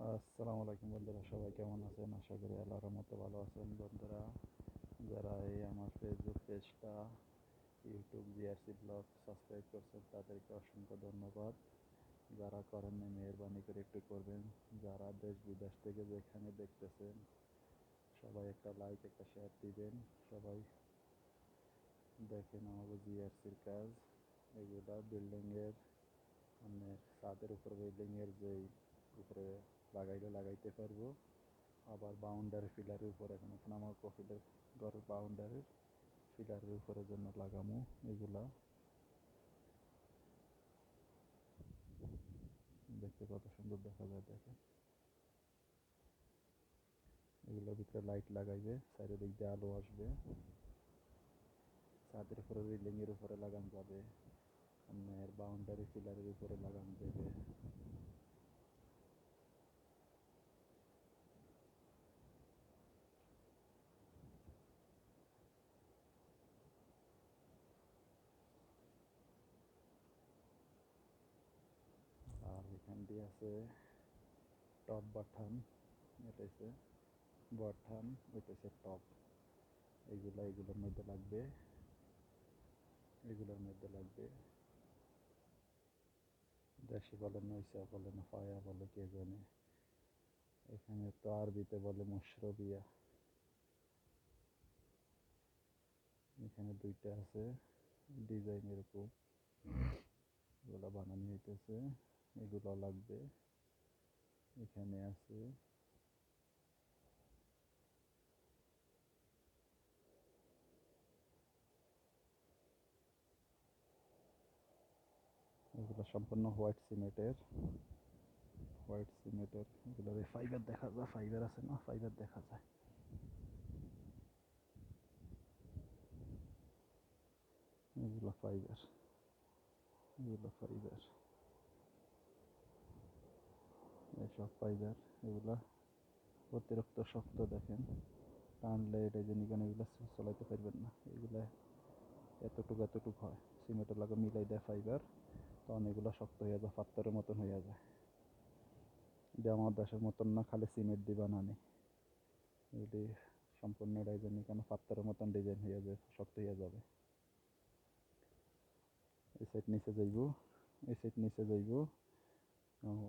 আসসালামু আলাইকুম বন্ধুরা, সবাই কেমন আছেন? আশা করি আল্লাহর মতো ভালো আছেন বন্ধুরা। যারা এই আমার ফেসবুক পেজটা ইউটিউব জিআরসি ব্লগ সাবস্ক্রাইব করছেন, তাদেরকে অসংখ্য ধন্যবাদ। যারা করেন মেহরবানি করে একটু করবেন। যারা দেশ বিদেশ থেকে যেখানে দেখতেছেন, সবাই একটা লাইক একটা শেয়ার দিবেন। সবাই দেখেন আমাদের জিআরসির কাজ। এগুলা বিল্ডিংয়ের মানে ছাদের উপর বিল্ডিংয়ের যেই উপরে লাগাইলে লাগাইতে পারব। আবার বাউন্ডারি ফিলারের উপরে এখন আমার কফিলের ঘরের বাউন্ডারির ফিলারের উপরের জন্য লাগামো এগুলা। দেখতে কত সুন্দর দেখা যায়, দেখেন। এগুলোর ভিতরে লাইট লাগাইবে, চারিদিক দিয়ে আলো আসবে। ছাদের উপরে রেলিংয়ের উপরে লাগানো যাবে। বাউন্ডারি ফিলারের উপরে লাগানো যাবে। আর আছে টপ বাঠান এটা হচ্ছে বাঠান হচ্ছে টপ এইগুলা এগুলোর মধ্যে লাগবে এগুলোর মধ্যে লাগবে। দেশি বলে নৈশা বলে না ফায়া বলে, কে জানে। এখানে তো আরবিতে বলে মশরবিয়া। এখানে দুইটা আছে ডিজাইন এরকম এগুলো বানানো হইতেছে। এগুলো লাগবে। এখানে আছে। এগুলো সম্পূর্ণ হোয়াইট সিমেন্টের। হোয়াইট সিমেন্টের। এগুলোর ফাইবার দেখা যায়। ফাইবার আছে না? ফাইবার দেখা যায়। এগুলো ফাইবার এগুলো ফাইবার এইসব ফাইবার এগুলো অতিরিক্ত শক্ত দেখেন। টানলে এটা যে নিগান এগুলো চলাইতে পারবেন না, এগুলো এতটুকু এতটুকু হয়। সিমেন্টের লাগে মিলাই দেয় ফাইবার তখন এগুলো শক্ত হয়ে যায় পাত্তরের মতন হয়ে যায়। এটা আমার দেশের মতন না, খালি সিমেন্ট দিবা নি এটি সম্পূর্ণ ডিজাইন কেন পাত্তরের মতন ডিজাইন হয়ে যাবে, শক্ত হয়ে যাবে। এই সাইড নিচে যাইব, এই সাইড নিচে যাইব।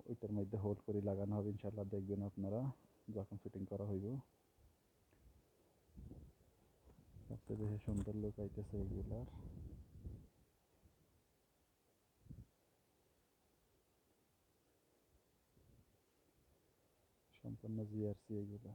ওইটার মধ্যে হোল্ড করে লাগানো হবে ইনশাল্লাহ দেখবেন আপনারা যখন ফিটিং করা হইব। সবচেয়ে বেশি সুন্দর লোক আইতেছে এগুলার। সম্পূর্ণ জিআরসি এগুলা।